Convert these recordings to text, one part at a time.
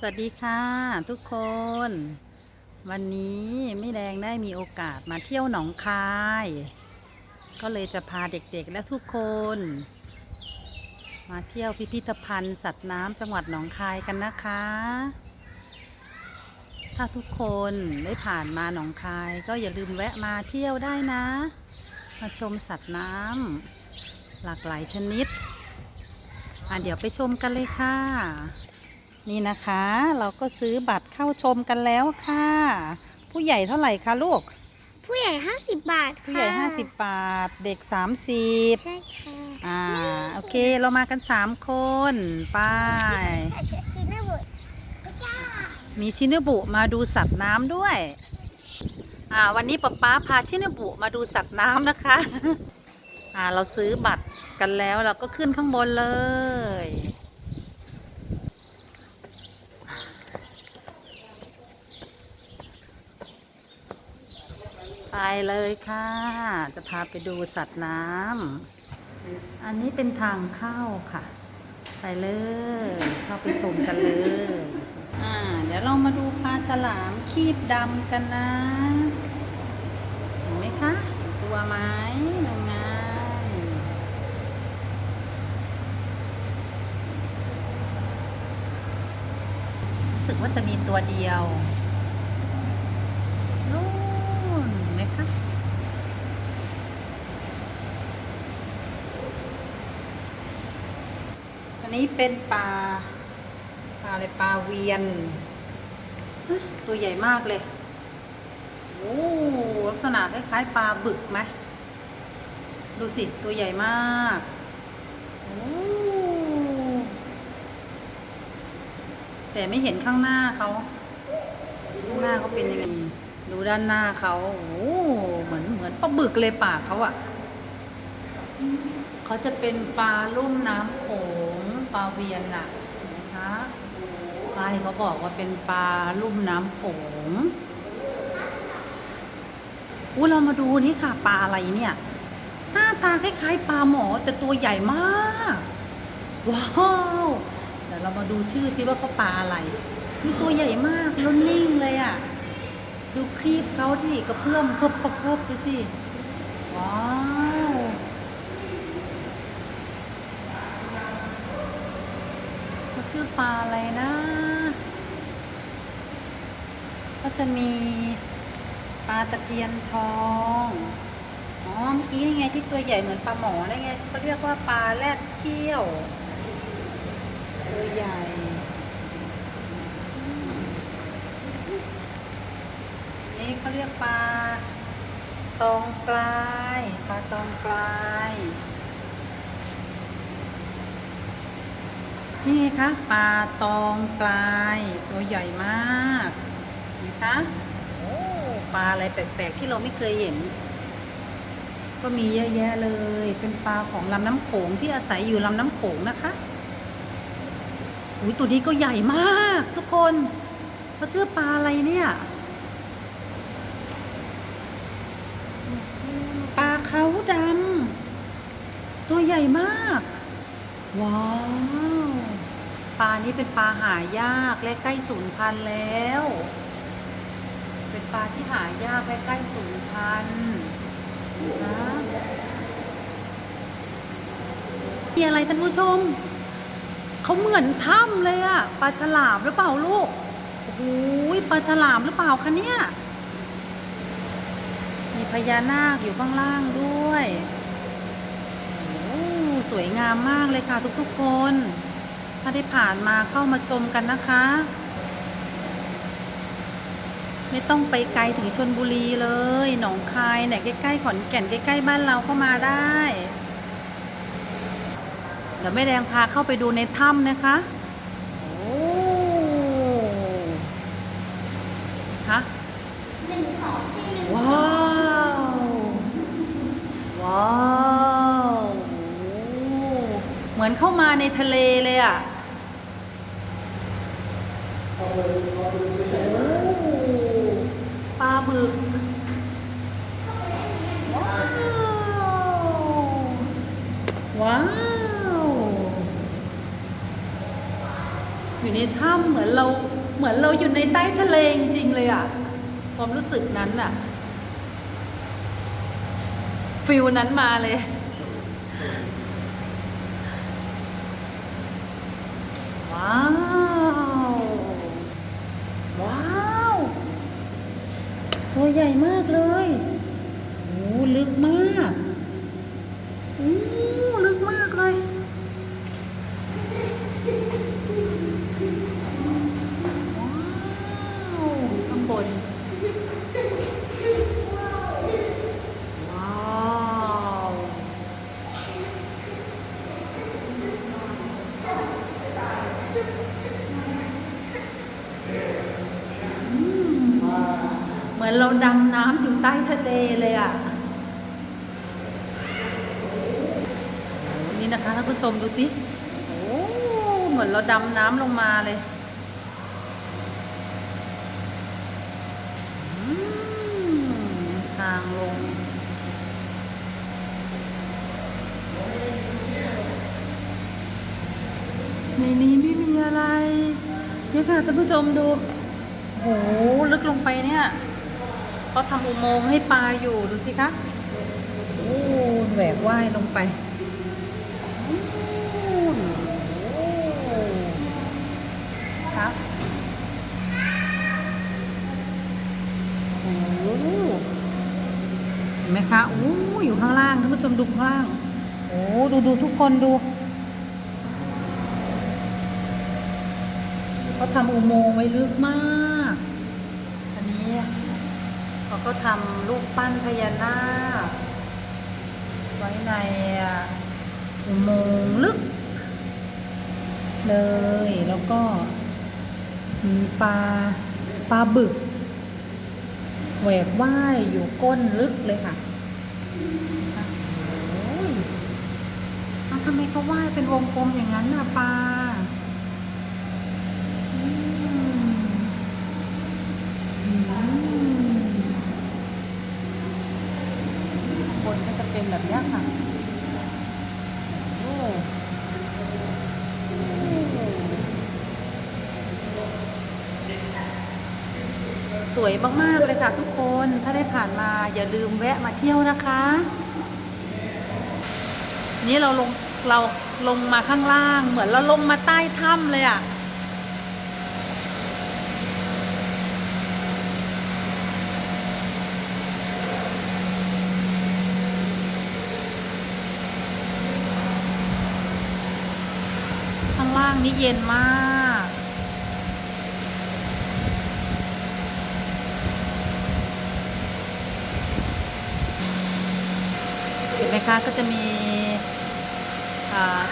สวัสดีค่ะทุกคน วันนี้ไม่แดงได้มีโอกาสมาเที่ยวหนองคาย ก็เลยจะพาเด็กๆและทุกคน มาเที่ยวพิพิธภัณฑ์ สัตว์น้ำจังหวัดหนองคายกันนะคะ ถ้าทุกคนได้ผ่านมาหนองคาย ก็อย่าลืมแวะมาเที่ยวได้นะ มาชมสัตว์น้ำหลากหลายชนิดอะเดี๋ยวไปชมกันเลยค่ะ นี่นะคะเราก็ซื้อบัตรเข้าชมกันแล้วค่ะ ผู้ใหญ่เท่าไหร่คะลูก ผู้ใหญ่ 50 บาทค่ะผู้ใหญ่ 50 บาท เด็ก 30 ใช่ค่ะอ่าโอเคเรามากัน 3 คนไป้ายคือหน้าบุตรจ้ามีชินบุมาดูสัตว์น้ำด้วย อ่า วันนี้ป๊าป๊าพาชินบุมาดูสัตว์น้ำนะคะ อ่า เราซื้อบัตรกันแล้วเราก็ขึ้นข้างบนเลย เลยค่ะ จะพาไปดูสัตว์น้ำอันนี้เป็นทางเข้าค่ะ ไปเลย เข้าไปชมกันเลย อ่า เดี๋ยวเรามาดูปลาฉลามคีบดำกันนะเห็นไหมคะตัวไหมนังไงรู้สึกว่าจะมีตัวเดียว นู่นเห็นไหมคะ อั นนี้เป็นปลาปลาอะไรปลาเวียนฮะตัวใหญ่มากเลยโอ้ลักษณะคล้ายๆปลาบึกไหมดูสิ ตัวใหญ่มากโอ้แต่ไม่เห็นข้างหน้าเขาข้างหน้าเขาเป็นยังไงดูด้านหน้าเขาโอ้เหมือนเหมือนปลาบึกเลยปากเขาอะเขาจะเป็นปลาลุ่มน้ำโขง ปลาเวียนน่ะเห็นไหมคะป้ายเขาบอกว่าเป็นปลาลุ่มน้ำโขงอู้เรามาดูนี่ค่ะ ปลาอะไรเนี่ย หน้าตาคล้ายๆปลาหมอแต่ตัวใหญ่มาก ว้าวเดี๋ยวเรามาดูชื่อซิว่าเขาปลาอะไรคือตัวใหญ่มากล้วนิ่งเลยอะ่ะ ดูครีบเขาที่กระเพื่อมเพิบเพิบเพิบดูสิ ว้าวเขา ชื่อปลาอะไรนะ ก็จะมีปลาตะเพียนทอง อ๋อ เมื่อกี้นี่ไงที่ตัวใหญ่เหมือนปลาหมอนั่นไงเขาเรียกว่าปลาแรดเขี้ยว ตัวใหญ่นี่เขาเรียกปลาตองปลาย ปลาตองปลาย นี่คะปลาตองปลายตัวใหญ่มากเห็นะคะโอ้ปลาอะไรแปลกๆที่เราไม่เคยเห็น ก็มีเยอะแยะเลย เป็นปลาของลำน้ำโขงที่อาศัยอยู่ลำน้ำโขงนะคะอุ้ยตัวนี้ก็ใหญ่มากทุกคนเขาชื่อปลาอะไรเนี่ยปลาเขาดำตัวใหญ่มาก ว้าว ปลานี้เป็นปลาหายากและใกล้สูญพันธุ์แล้ว เป็นปลาที่หายากและใกล้สูญพันธุ์นะมีอะไรท่านผู้ชม เขาเหมือนถ้ำเลยอะปลาฉลามหรือเปล่าลูกโอ้โหปลาฉลามหรือเปล่าคะเนี่ย มีพญานาคอยู่ข้างล่างด้วย โอ้สวยงามมากเลยค่ะทุกๆคนาได้ผ่านมาเข้ามาชมกันนะคะ ไม่ต้องไปไกลถึงชนบุรีเลย หนองคายเนี่ยใกล้ๆขอนแก่นใกล้ ๆ บ้านเราก็มาได้ เดี๋ยวแม่แดงพาเข้าไปดูในถ้ำนะคะโอ้ฮะหนึ่งสองสี่หนึ่งว้าวว้าวเหมือนเข้ามาในทะเลเลยอะ ปลาบึกว้าว ว้าว อยู่ในถ้ำเหมือนเราเหมือนเราอยู่ในใต้ทะเลจริงเลยอะความรู้สึกนั้นอะฟิลนั้นมาเลยว้าว ตัวใหญ่มากเลยโอ้ลึกมาก มือนเราดำน้ำอยู่ใต้ทะเลเลยอะนี่นะคะท่านผู้ชมดูสิโอ้เหมือนเราดำน้ำลงมาเลยทางลงในนี้ไม่มีอะไรเนี่ยค่ะท่านผู้ชมดู โห ลึกลงไปเนี่ย เขาทำอุโมงค์ให้ปลาอยู่ดูสิคะโอ้แหวกว่ายลงไปโอ้โหครับโอ้เห็นไหมคะโอ้อยู่ข้างล่างท่านผู้ชมดูข้างล่างโอ้ดูดูทุกคนดูเขาทำอุโมงค์ไว้ลึกมากอันนี้ เขาก็ทำรูปปั้นพญานาคไว้ในอุโมงค์ลึก เลยแล้วก็มีปลาปลาบึกแหวกว่ายอยู่ก้นลึกเลยค่ะโอ้ยทำไมเขาว่ายเป็นวงกลมอย่างนั้นน่ะปลาอืมอืมข้างบนก็จะ เป็นแบบนี้ค่ะสวยมาก ๆ เลยค่ะทุกคน ถ้าได้ผ่านมาอย่าลืมแวะมาเที่ยวนะคะนี่เราลงเราลงมาข้างล่าง เหมือนเราลงมาใต้ถ้ำเลยอะางล่าง นี่เย็นมากเห็นไหมคะก็จะมี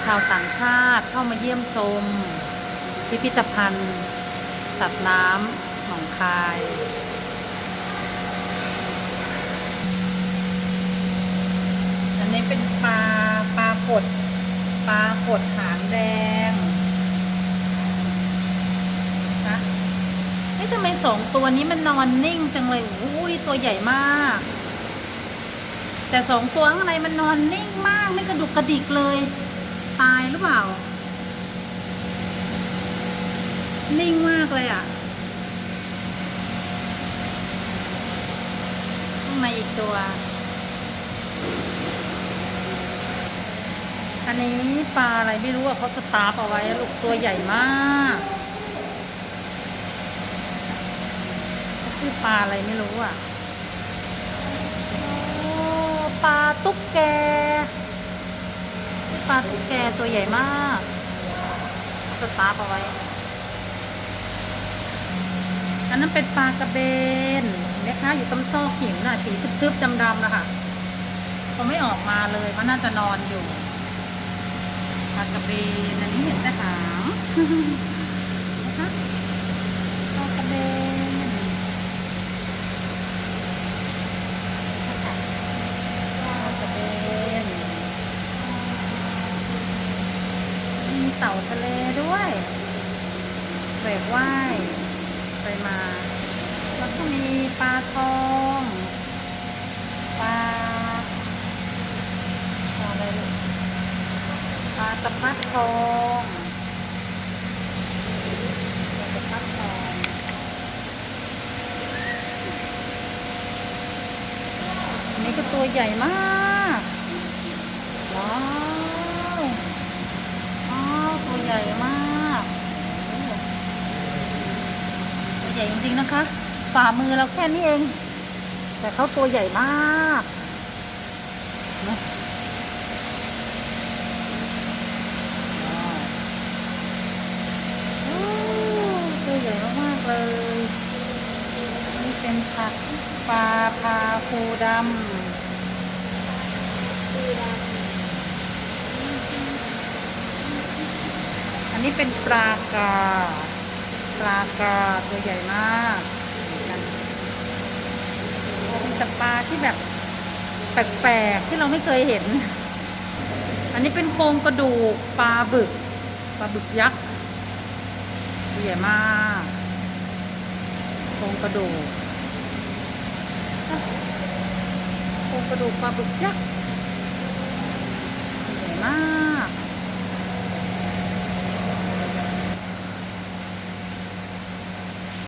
ชาวต่างชาติเข้ามาเยี่ยมชม พิพิธภัณฑ์ สัตว์น้ำหนองคายอันนี้เป็นปลาปลากดปลากดหางแดงนะเอ๊ะทำไม สองตัวนี้มันนอนนิ่งจังเลยโอ้โหนี่ตัวใหญ่มาก แต่สองตัวข้างในมันนอนนิ่งมากไม่กระดุกกระดิกเลย ตายหรือเปล่า นิ่งมากเลยอะข้างในอีกตัว อันนี้ปลาอะไรไม่รู้อะเขาสตาร์ฟเอาไว้ลูกตัวใหญ่มากเขา ชื่อปลาอะไรไม่รู้อะโอ้ปลาตุ๊กแก ปลาตุ๊กแกตัวใหญ่มากสตาร์ฟเอาไว้ อันนั้นเป็นปลากระเบนนะคะอยู่ตำซอกหินน่ะสีทึบๆดำๆนะคะเขาไม่ออกมาเลยมันน่าจะนอนอยู่ปลากระเบนอันนี้เห็นแต่หาง กับฟักทองแกงกับฟักทองนี่ก็ตัวใหญ่มากว้าวอ้าวตัวใหญ่มากตัวใหญ่จริงๆนะคะฝ่ามือเราแค่นี้เอง แต่เขาตัวใหญ่มากนะ เลย นี่เป็นผักปลาพาฟูดำ อันนี้เป็นปลากา ปลากาตัวใหญ่มากเป็นแต่ปลาที่แบบแปลกๆที่เราไม่เคยเห็น อันนี้เป็นโครงกระดูกปลาบึก ปลาบึกยักษ์ใหญ่มาก โครงกระดูกโครงกระดูกปลาบึกยักษ์ตัวใหญ่มาก